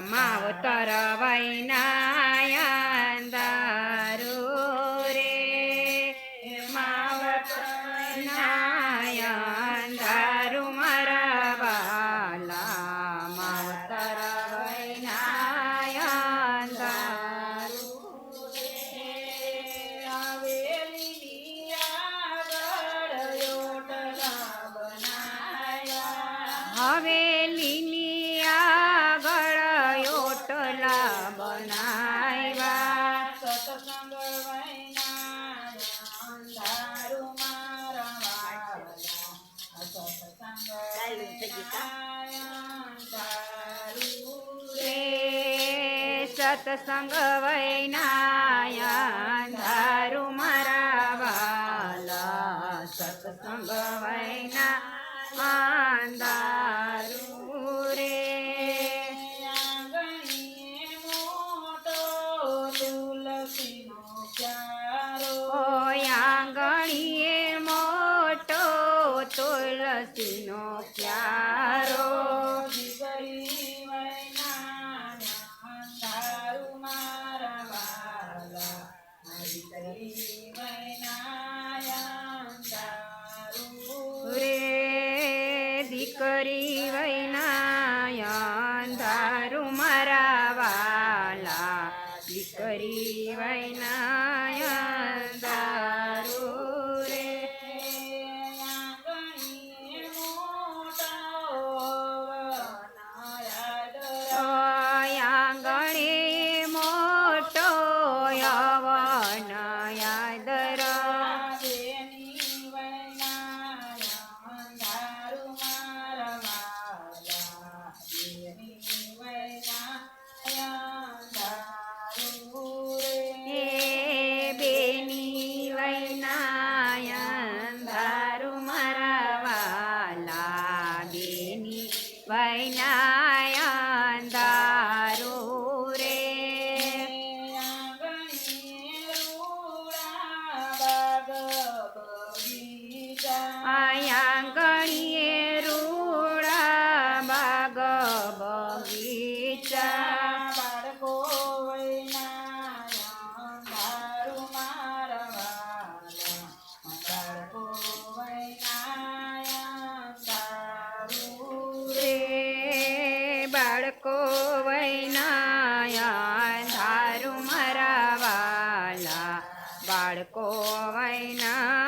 માં ઉતર વૈનાયંદારો રે માવત નાયંદારુ મારા વાલા હવેલી સત્સંગ વૈનાયા ધારું મારા વાલા સત્સંગ વૈના અંધારું રે ગણીએ મોટો તુલસીનો ક્યાં મારા વાલા દીકરી વૈના આંગણીએ રૂડા બાગ બગીચા બાળકો બાળકો વૈનાયા ધારુ મરાવાલા. બાળકો વૈના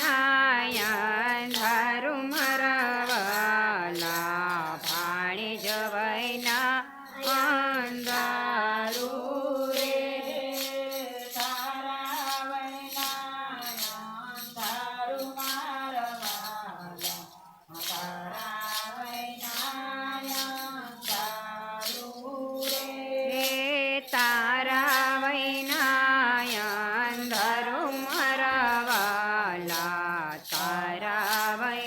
காட்டாராமை